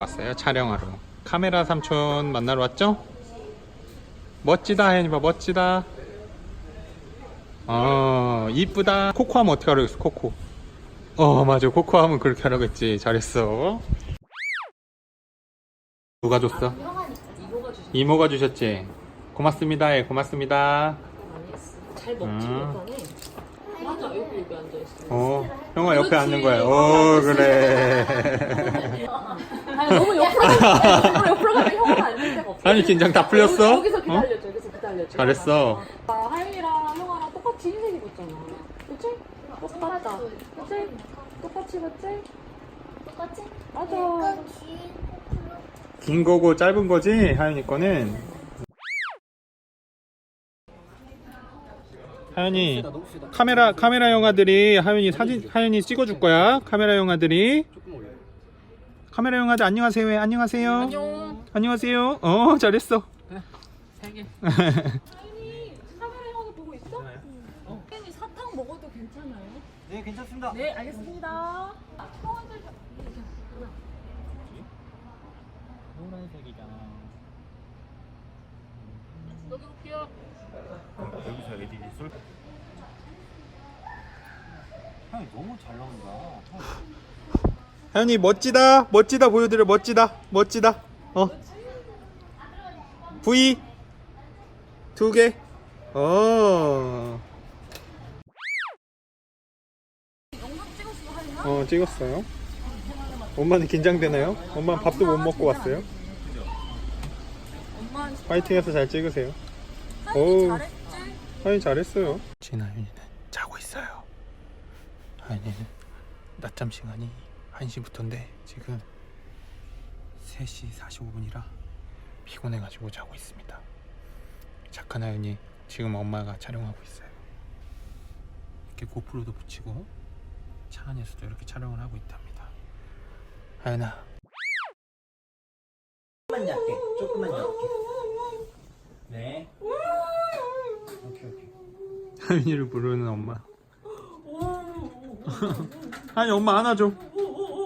왔어요 촬영하러. 카메라 삼촌 만나러 왔죠? 멋지다 혜연이 봐 멋지다. 어 이쁘다. 코코 하면 어떻게 하라고 했어 코코? 어 맞아. 코코 하면 그렇게 하라고 했지. 잘했어. 누가 줬어? 이모가 주셨지. 고맙습니다. 예 고맙습니다. 잘 먹지 음. 못하네. 맞아 여기 여기 앉아 있어. 어 형아 옆에 앉는 거야. 어 그래 아니 너무 옆으로 가면 너무 옆으로 가면 형은 앉을 데가 없어. 아니 긴장 다 풀렸어? 여기 서 어? 기다려줘 여기서 기다려줘. 잘했어 아, 하윤이랑 형아랑 똑같이 흰색 입었잖아. 그치? 똑같다. 그치? 똑같이 그치? 똑같이? 맞아. 약간 긴긴 거고 짧은 거지 하연이 거는 하연이 카메라 카메라 영화들이 하연이 사진 하연이 찍어줄 거야 카메라 영화들이 카메라 영화들 안녕하세요 해. 안녕하세요 안녕. 안녕하세요 어 잘했어 세 개. 하윤이 카메라 형아 보고 있어? 하윤이 사탕 먹어도 괜찮아요? 네, 괜찮습니다. 네 알겠습니다. 형아들 노란색이잖아. 여기 볼게요. 여기서 애들이 쏠. 형이 너무 잘 나온다. 하연이 멋지다. 멋지다 보여드려. 멋지다. 멋지다. 어. V 두개어. 어 찍었어요? 엄마는 긴장되나요? 엄마는 밥도 못 먹고 왔어요? 파이팅해서 잘 찍으세요. 오 하연이 잘했어요. 진하윤이는 자고 있어요. 하연이는 낮잠 시간이 1시부터인데 지금 3시 45분이라 피곤해가지고 자고 있습니다 착한 하연이 지금 엄마가 촬영하고 있어요 이렇게 고프로도 붙이고 차 안에서도 이렇게 촬영을 하고 있답니다 하연아 조금만 얇게, 조금만 얇게. 네. 오케이, 오케이. 하연이를 부르는 엄마 하연이 엄마 안아줘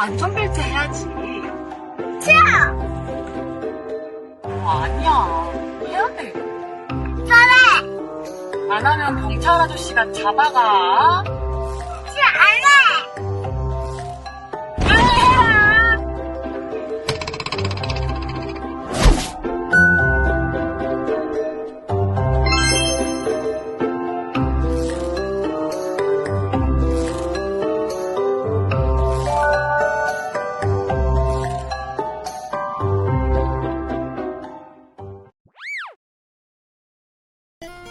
안전벨트 해야지. 자! 아니야. 해야 돼. 잘해! 안 하면 경찰 아저씨가 잡아가.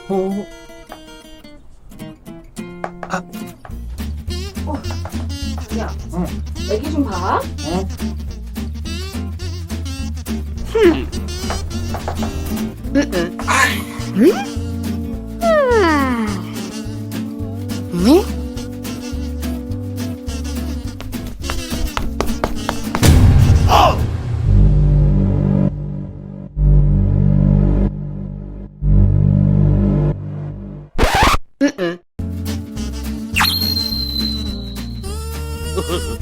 오. 야, 애기 좀 봐. 응?